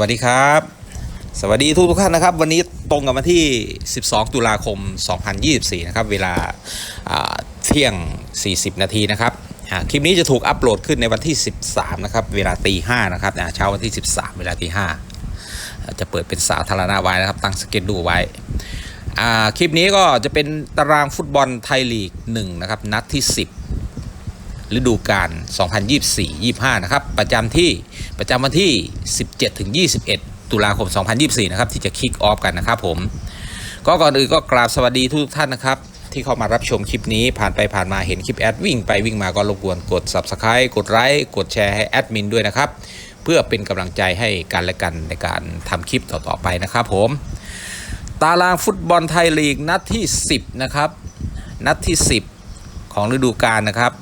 วัสดีครับ สวัสดีทุกทุกท่านนะครับ วันนี้ตรงกับวันที่ 12 ตุลาคม 2024 นะครับ เวลาเที่ยง 40 นาทีนะครับคลิปนี้จะถูกอัปโหลดขึ้นในวันที่ 13 นะครับ เวลาตี5นะครับเช้าวันที่ 13 เวลาตี5อ่าจะเปิดเป็นสาธารณะไว้นะครับ ตั้งสเก็ตดูไว้คลิปนี้ก็จะเป็นตารางฟุตบอลไทยลีก1นะครับ นัดที่ 10 ฤดูกาล 2024-25 นะครับ ประจำที่ประจำวันที่ 17ถึง21 ตุลาคม 2024 นะครับ ที่จะคิกออฟกันนะครับผม ก็ก่อนอื่นก็กราบสวัสดีทุกท่านนะครับ ที่เข้ามารับชมคลิปนี้ผ่านไปผ่านมาเห็นคลิปแอดวิ่งไปวิ่งมาก็รบกวนกด Subscribe กดไลค์กดแชร์ให้แอดมินด้วยนะครับ เพื่อเป็นกำลังใจให้กันและกันในการทำคลิปต่อๆไปนะครับผมตารางฟุตบอลไทยลีกนัดที่ 10 นะครับ นัดที่ 10 ของฤดูกาลนะครับ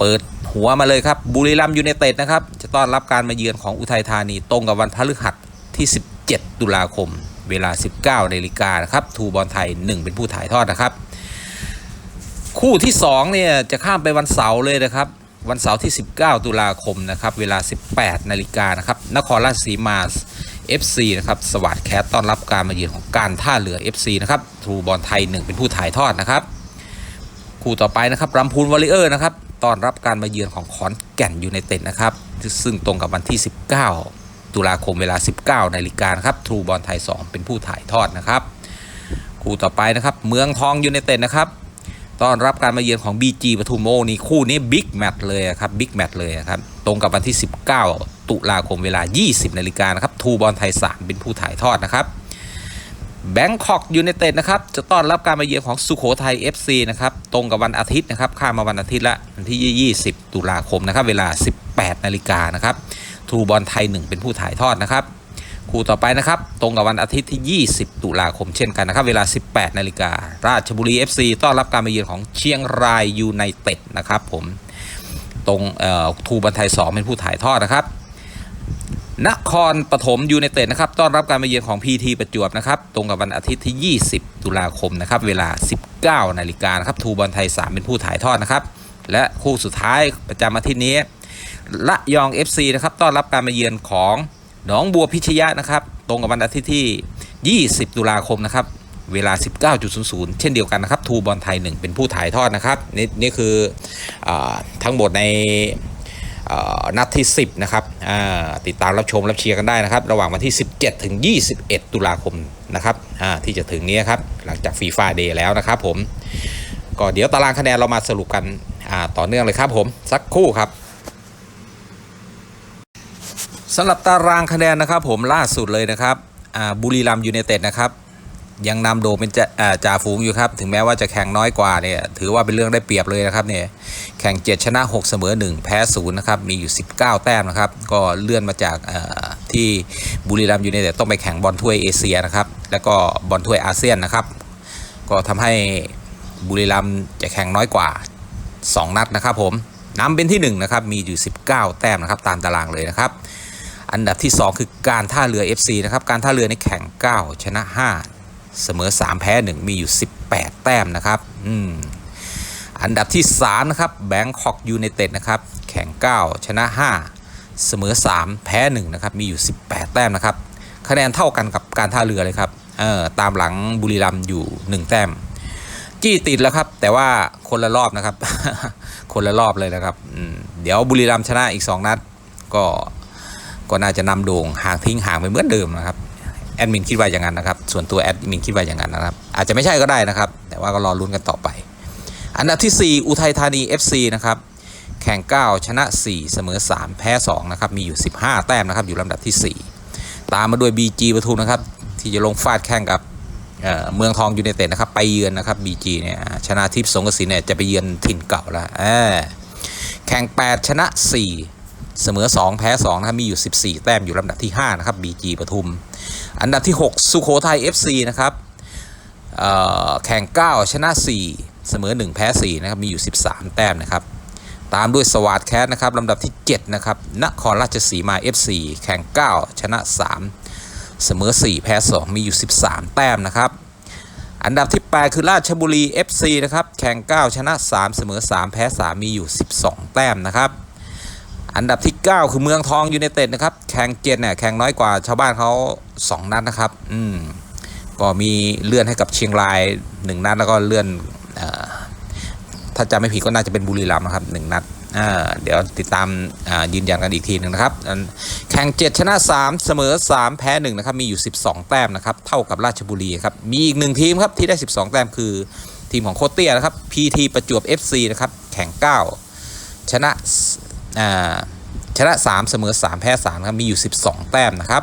เปิดหัวมาเลยครับบุรีรัมยูไนเต็ดนะครับ จะต้อนรับการมาเยือนของอุทัยธานี ตรงกับวันพฤหัสที่ 17 ตุลาคม เวลา 19นาฬิกานะครับทูบอลไทย 1 เป็นผู้ถ่ายทอดนะครับ คู่ที่2เนี่ยจะข้ามไปวันเสาร์เลยนะครับ วันเสาร์ที่ 19 ตุลาคมนะครับ เวลา 18นาฬิกานะครับนครราชสีมา FC นะครับสวัสดแคสต้อนรับการมาเยือนของการท่าเรือ FC นะครับทูบอลไทย 1 เป็นผู้ถ่ายทอดนะครับ คู่ต่อไปนะครับรำพูนวอลเลเยอร์นะครับ ต้อนรับการมาเยือนของขอนแก่นยูไนเต็ดนะครับ ซึ่งตรงกับวันที่ 19 ตุลาคมเวลา 19นาฬิกาครับทรูบอลไทย 2 เป็นผู้ถ่ายทอดนะครับคู่ต่อไปนะครับเมืองทองยูไนเต็ดนะครับต้อนรับการมาเยือนของ BG ปทุมโมนี่คู่นี้บิ๊กแมตช์เลยครับบิ๊กแมตช์เลยครับตรงกับวันที่ 19 ตุลาคมเวลา 20นาฬิกานะครับทูบอลไทย 3 เป็นผู้ถ่ายทอดนะครับ แบงคอกยูไนเต็ดนะครับจะต้อนรับการมาเยือนของสุโขทัย FC นะครับตรงกับวันอาทิตย์นะครับข้ามมาวันอาทิตย์ละวันที่ 20 ตุลาคมนะครับเวลา 18 นาฬิกานะครับทูบอลไทย 1 เป็นผู้ถ่ายทอดนะครับคู่ต่อไปนะครับตรงกับวันอาทิตย์ที่ 20 ตุลาคมเช่นกันนะครับเวลา 18 นาฬิการาชบุรี FC ต้อนรับการมาเยือนของเชียงรายยูไนเต็ดนะครับผมตรงเอ่อทูบอลไทย 2 เป็นผู้ถ่ายทอดนะครับ นครปฐมยูไนเต็ดนะครับต้อนรับการมาเยือนของ PT ประจวบนะครับ ตรงกับวันอาทิตย์ที่ 20 ตุลาคมนะครับ เวลา 19 นาฬิกานะครับทูบอลไทย 3 เป็นผู้ถ่ายทอดนะครับ และคู่สุดท้ายประจำอาทิตย์นี้ละยอง FC นะครับต้อนรับการมาเยือนของหนองบัวพิชยะนะครับ ตรงกับวันอาทิตย์ที่ 20 ตุลาคมนะครับ เวลา 19.00 เช่นเดียวกันนะครับทูบอลไทย 1 เป็นผู้ถ่ายทอดนะครับ นี่นี่คืออทั้งหมดใน นัดที่ 10 นะครับติดตามรับชมรับเชียร์กันได้นะครับ ระหว่างวันที่ 17 ถึง 21 ตุลาคมนะครับที่จะถึงนี้ครับหลังจากฟีฟ่าเดย์แล้วนะครับผมก็เดี๋ยวตารางคะแนนเรามาสรุปกันต่อเนื่องเลยครับผมสักครู่ครับสำหรับตารางคะแนนนะครับผมล่าสุดเลยนะครับบุรีรัมย์ยูไนเต็ดนะครับ ยังนำโดมเป็นจ่าจ่าฝูงอยู่ครับ ถึงแม้ว่าจะแข่งน้อยกว่าเนี่ยถือว่าเป็นเรื่องได้เปรียบเลยนะครับเนี่ยแข่ง 7 ชนะ 6 เสมอ 1 แพ้0นะครับมีอยู่ 19 แต้มนะครับก็เลื่อนมาจากที่บุรีรัมย์ยูไนเต็ดต้องไปแข่งบอลถ้วยเอเชียนะครับแล้วก็บอลถ้วยอาเซียนนะครับ ก็ทำให้บุรีรัมย์จะแข่งน้อยกว่า 2 นัดนะครับผมนำเป็นที่1นะครับมีอยู่ 19 แต้มนะครับตามตารางเลยนะครับอันดับที่ 2 คือการท่าเรือ FC นะครับ การท่าเรือในแข่ง 9 ชนะ 5 เสมอ 3 แพ้ 1 มีอยู่ 18 แต้มนะครับอืมอันดับที่ 3 นะครับแบงคอกยูไนเต็ดนะครับ แข่ง 9 ชนะ 5 เสมอ 3 แพ้ 1 นะครับ มีอยู่ 18 แต้มนะครับ คะแนนเท่ากันกับการท่าเรือเลยครับเออตามหลังบุรีรัมย์อยู่ 1 แต้ม จี้ติดแล้วครับ แต่ว่าคนละรอบนะครับ คนละรอบเลยนะครับ เดี๋ยวบุรีรัมย์ชนะอีก 2 นัด ก็ก็น่าจะนำโด่งห่างทิ้งห่างไปเหมือนเดิมนะครับ แอดมินคิดว่าอย่างนั้นนะครับ ส่วนตัวแอดมินคิดว่าอย่างนั้นนะครับ อาจจะไม่ใช่ก็ได้นะครับ แต่ว่าก็รอลุ้นกันต่อไป อันดับทีสี่ 4 อุทัยธานี FC นะครับ แข่ง 9 ชนะ 4 เสมอ 3 แพ้ 2 นะครับ มีอยู่ 15 แต้มนะครับ อยู่ลำดับที่ 4 ตามมาด้วย BG ปทุมนะครับ ที่จะลงฟาดแข่งกับเเมืองทองยูไนเต็ดนะครับ ไปเยือนนะครับ BG เนี่ย ชนะทิพย์สงกระสินเนี่ยจะไปเยือนถิ่นเก่าแล้วแข่ง 8 ชนะ 4 เสมอ 2 แพ้ 2 นะครับ มีอยู่ 14 แต้มอยู่ลำดับที่ 5 นะครับ BG ปทุม อันดับที่ 6 สุโขทัย FC นะครับเอ่อแข่ง 9 ชนะ 4 เสมอ 1 แพ้ 4 นะครับ มีอยู่ 13 แต้มนะครับ ตามด้วยสวัสดแคสนะครับลำดับที่ 7 นะครับ นครราชสีมา FC แข่ง 9 ชนะ 3 เสมอ 4 แพ้ 2 มีอยู่ 13 แต้มนะครับ อันดับที่ 8 คือราชบุรี FC นะครับ แข่ง 9 ชนะ 3 เสมอ 3 แพ้ 3 มีอยู่ 12 แต้มนะครับ อันดับที่ 9 คือเมืองทองยูไนเต็ดนะครับ แข่งเจ็ดเนี่ยแข่งน้อยกว่าชาวบ้านเขา2 นัดนะครับ อืมก็มีเลื่อนให้กับเชียงราย 1 นัดแล้วก็เลื่อนอถ้าจำไม่ผิดก็น่าจะเป็นบุรีรัมย์นะครับ 1 นัดเดี๋ยวติดตามยืนยันกันอีกทีหนึ่งนะครับ แข่ง 7 ชนะ 3 เสมอ 3 แพ้1นะครับ มีอยู่ 12 แต้มนะครับ เท่ากับราชบุรีครับ มีอีกหนึ่งทีมครับที่ได้ 12 แต้มคือทีมของโคเตียนะครับ PT ประจวบ FC นะครับ แข่ง 9 ชนะ ชนะ 3 เสมอ 3 แพ้ 3 ครับ มีอยู่ 12 แต้มนะครับ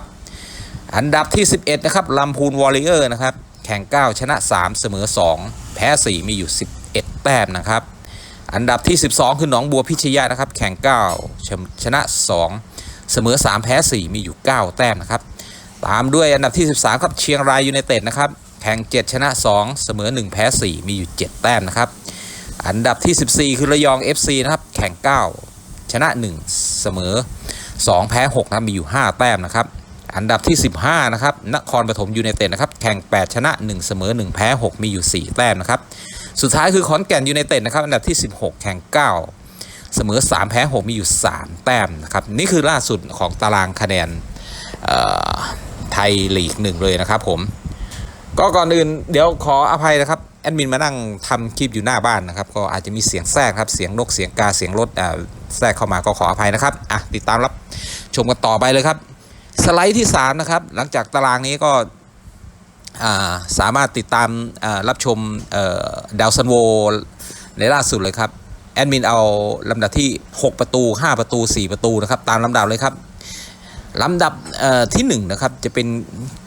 อันดับที่ 11 นะครับลำพูนวอริเออร์นะครับ แข่ง 9 ชนะ 3 เสมอ 2 แพ้ 4 มีอยู่ 11 แต้มนะครับ อันดับที่ 12 คือหนองบัวพิชยะนะครับ แข่ง9ชชนะ 2 เสมอ 3 แพ้ 4 มีอยู่ 9 แต้มนะครับ ตามด้วยอันดับที่ 13 ครับเชียงรายยูไนเต็ดนะครับ แข่ง 7 ชนะ 2 เสมอ 1 แพ้ 4 มีอยู่ 7 แต้มนะครับอันดับที่ 14 คือระยอง FC นะครับ แข่ง 9 ชนะ 1 เสมอ 2 แพ้6นะมีอยู่ 5 แต้มนะครับ อันดับที่ 15 นะครับ นครปฐมยูไนเต็ดนะครับ แข่ง 8 ชนะ 1 เสมอ 1 แพ้ 6 มีอยู่ 4 แต้มนะครับ สุดท้ายคือขอนแก่นยูไนเต็ดนะครับ อันดับที่ 16 แข่ง 9 เสมอ 3 แพ้ 6 มีอยู่ 3 แต้มนะครับ นี่คือล่าสุดของตารางคะแนนไทยลีกหนึ่งเลยนะครับผม ก็ก่อนอื่นเดี๋ยวขออภัยนะครับแอดมินมานั่งทำคลิปอยู่หน้าบ้านนะครับ ก็อาจจะมีเสียงแทรกครับ เสียงนก เสียงกา เสียงรถอ่า แทรกเข้ามาก็ขออภัยนะครับอะติดตามรับชมกันต่อไปเลยครับ สไลด์ที่ 3 นะครับ หลังจากตารางนี้ก็าสามารถติดตามารับชมดาวซันโวในล่าสุดเลยครับ แอดมินเอาลำดับที่ 6 ประตู 5 ประตู 4 ประตูนะครับ ตามลำดับเลยครับลำดับเอ่อที่1นะครับจะเป็น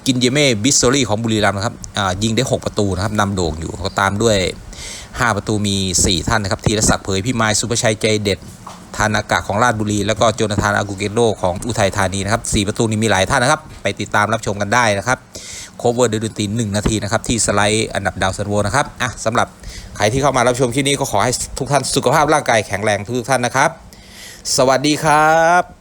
กินเยเม่บิสโซรี่ของบุรีรัมย์นะครับยิงได้ 6 ประตูนะครับนำโด่งอยู่ก็ตามด้วย 5 ประตูมี 4 ท่านนะครับธีรศักดิ์เผยพี่ไมายสุภชัยใจเด็ด ธานากะของราชบุรี แล้วก็โจนาธานอากูเกโดของอุทัยธานีนะครับ4ประตูนี้มีหลายท่านนะครับ ไปติดตามรับชมกันได้นะครับโคเวอร์ดนตรี1นาทีนะครับที่สไลด์อันดับดาวซันโวนะครับอะสำหรับใครที่เข้ามารับชมคลิปนี้ก็ขอให้ทุกท่านสุขภาพร่างกายแข็งแรงทุกท่านนะครับ สวัสดีครับ